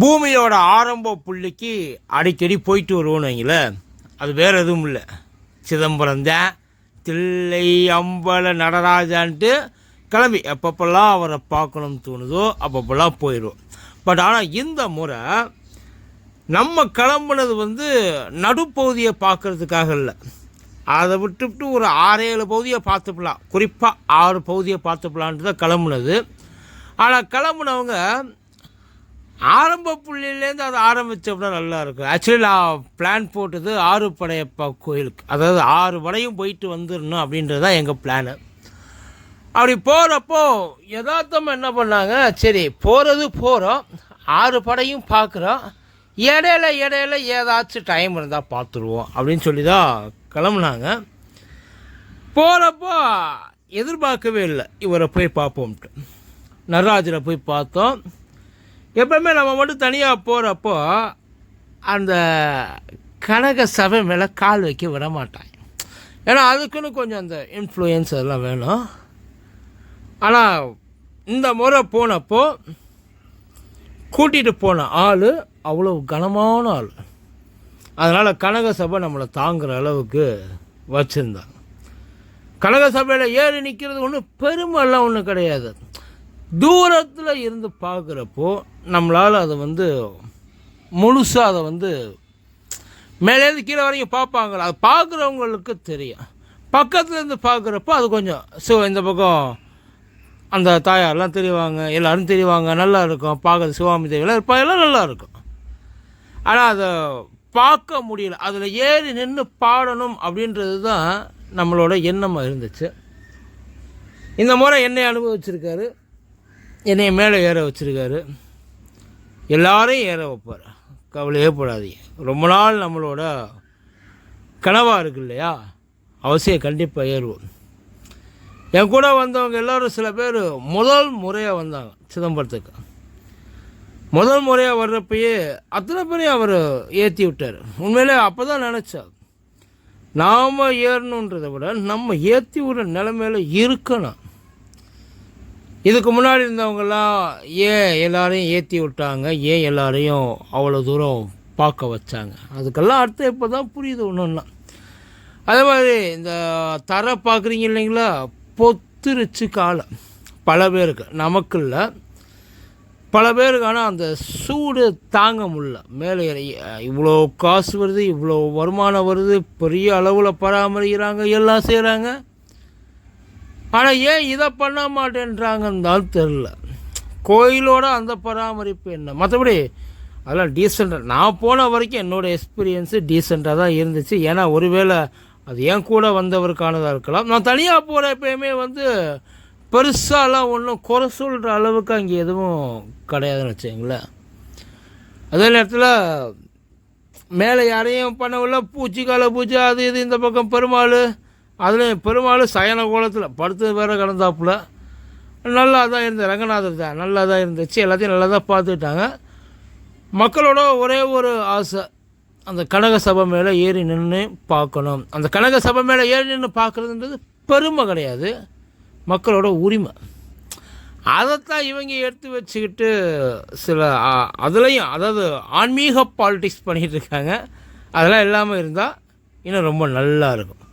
பூமியோட ஆரம்ப புள்ளிக்கு அடிக்கடி போயிட்டு வருவோன்னு வைங்களேன் அது வேறு எதுவும் இல்லை. சிதம்பரம் தான் தில்லை அம்பல நடராஜான்ட்டு கிளம்பி எப்பப்பெல்லாம் அவரை பார்க்கணும்னு தோணுதோ அப்பப்பெல்லாம் போயிடுவோம். பட் ஆனால் இந்த முறை நம்ம கிளம்புனது வந்து நடுப்பகுதியை பார்க்கறதுக்காக இல்லை. அதை விட்டுவிட்டு ஒரு ஆறு ஏழு பகுதியை பார்த்துக்கலாம். குறிப்பாக ஆறு பகுதியை பார்த்துக்கலான்ட்டு தான் கிளம்புனது. ஆனால் கிளம்புனவங்க ஆரம்ப புள்ளியிலேருந்து அதை ஆரம்பித்தோம்னா நல்லா இருக்கும் ஆக்சுவலி நான் பிளான் போட்டது ஆறு படையப்பா கோயிலுக்கு. அதாவது ஆறு படையும் போயிட்டு வந்துடணும் அப்படின்றது தான் எங்கள் பிளானு அப்படி போகிறப்போ யதார்த்தமாக என்ன பண்ணாங்க? சரி போகிறது போகிறோம் ஆறு படையும் பார்க்குறோம். இடையில இடையில ஏதாச்சும் டைம் இருந்தால் பார்த்துருவோம் அப்படின்னு சொல்லி தான் கிளம்புனாங்க. போகிறப்போ எதிர்பார்க்கவே இல்லை. இவரை போய் பார்ப்போம்ட்டு. நடராஜரை போய் பார்த்தோம். எப்பவுமே நம்ம மட்டும் தனியாக போகிறப்போ அந்த கனக சபை மேலே கால் வைக்க விட மாட்டாங்க. ஏன்னா அதுக்குன்னு கொஞ்சம் அந்த இன்ஃப்ளூயன்ஸ் அதெல்லாம் வேணும். ஆனால் இந்த முறை போனப்போ கூட்டிகிட்டு போன ஆள் அவ்வளோ கனமான ஆள். அதனால் கனக சபை நம்மளை தாங்குகிற அளவுக்கு வச்சுருந்தாங்க கனக சபையில் ஏறி நிற்கிறது ஒன்றும் பெருமைலாம் ஒன்றும் கிடையாது. தூரத்தில் இருந்து பார்க்குறப்போ நம்மளால் அதை வந்து முழுசாக அதை வந்து மேலேருந்து கீழே வரைக்கும் பார்ப்பாங்களா? அது பார்க்குறவங்களுக்கு தெரியும். பக்கத்தில் இருந்து பார்க்குறப்போ அது கொஞ்சம் ஸோ இந்த பக்கம் அந்த தாயார்லாம் தெரிவாங்க எல்லோரும் தெரிவாங்க நல்லா இருக்கும் பார்க்குறது சிவாமி தேவியெல்லாம் இருப்பாங்க எல்லாம் நல்லா இருக்கும். ஆனால் அதை பார்க்க முடியல. அதில் ஏறி நின்று பாடணும் அப்படின்றது தான் நம்மளோட எண்ணமாக இருந்துச்சு. இந்த முறை என்னை அனுபவிச்சிருக்காரு. என்னை மேலே ஏற வச்சுருக்காரு. எல்லாரையும் ஏற வைப்பார். கவலையே போடாதீங்க. ரொம்ப நாள் நம்மளோட கனவாக இருக்கு இல்லையா? அவசியம் கண்டிப்பாக ஏறுவோம். என் கூட வந்தவங்க எல்லோரும் சில பேர் முதல் முறையாக வந்தாங்க சிதம்பரத்துக்கு. முதல் முறையாக வர்றப்பயே அத்தனை பேரையும் அவர் ஏற்றி விட்டார். உண்மையிலே அப்போ தான் நினச்சார் நாம் ஏறணுன்றதை விட நம்ம ஏற்றி விடுற நிலமையில இருக்கணும். இதுக்கு முன்னாடி இருந்தவங்கெல்லாம் ஏன் எல்லாரையும் ஏற்றி விட்டாங்க ஏன் எல்லாரையும் அவ்வளோ தூரம் பார்க்க வச்சாங்க. அதுக்கெல்லாம் அர்த்தம் இப்போ தான் புரியுது ஒன்று ஒன்றா அதே மாதிரி இந்த தரை பார்க்குறீங்க இல்லைங்களா? பொத்துருச்சு காலம். பல பேருக்கு. நமக்கு இல்லை. பல பேருக்கு ஆனால் அந்த சூடு தாங்க முடியல. மேலே இவ்வளோ காசு வருது இவ்வளோ வருமானம் வருது பெரிய அளவில் பராமரிக்கிறாங்க எல்லாம் செய்கிறாங்க ஆனால் ஏன் இதை பண்ண மாட்டேன்றாங்கன்னு தெரில கோயிலோட அந்த பராமரிப்பு என்ன? மற்றபடி அதெல்லாம் டீசெண்டாக நான் போன வரைக்கும் என்னோடய எக்ஸ்பீரியன்ஸு டீசெண்டாக தான் இருந்துச்சு. ஏன்னா ஒருவேளை அது ஏன் கூட வந்தவருக்கானதாக இருக்கலாம். நான் தனியாக போகிற எப்பயுமே வந்து பெருசாலாம் ஒன்றும் குறை சொல்கிற அளவுக்கு அங்கே எதுவும் கிடையாதுன்னு வச்சுங்களேன் அதே நேரத்தில் மேலே யாரையும் பண்ணவில்லை பூச்சிக்கால பூச்சி அது இது இந்த பக்கம் பெருமாள் அதுலேயும் பெரும்பாலும் சயன கோலத்தில் படுத்து வேறு கிடந்தாப்புல. நல்லா தான் இருந்தது ரங்கநாதர் தான் நல்லா தான் இருந்துச்சு எல்லாத்தையும் நல்லா தான் பார்த்துக்கிட்டாங்க. மக்களோட ஒரே ஒரு ஆசை அந்த கனக சபை மேலே ஏறி நின்று பார்க்கணும். அந்த கனக சபை மேலே ஏறி நின்று பார்க்குறதுன்றது பெருமை கிடையாது மக்களோட உரிமை. அதைத்தான் இவங்க எடுத்து வச்சுக்கிட்டு சில அதுலேயும் அதாவது ஆன்மீக பாலிடிக்ஸ் பண்ணிகிட்டு இருக்காங்க. அதெல்லாம் இல்லாமல் இருந்தால் இன்னும் ரொம்ப நல்லா இருக்கும்.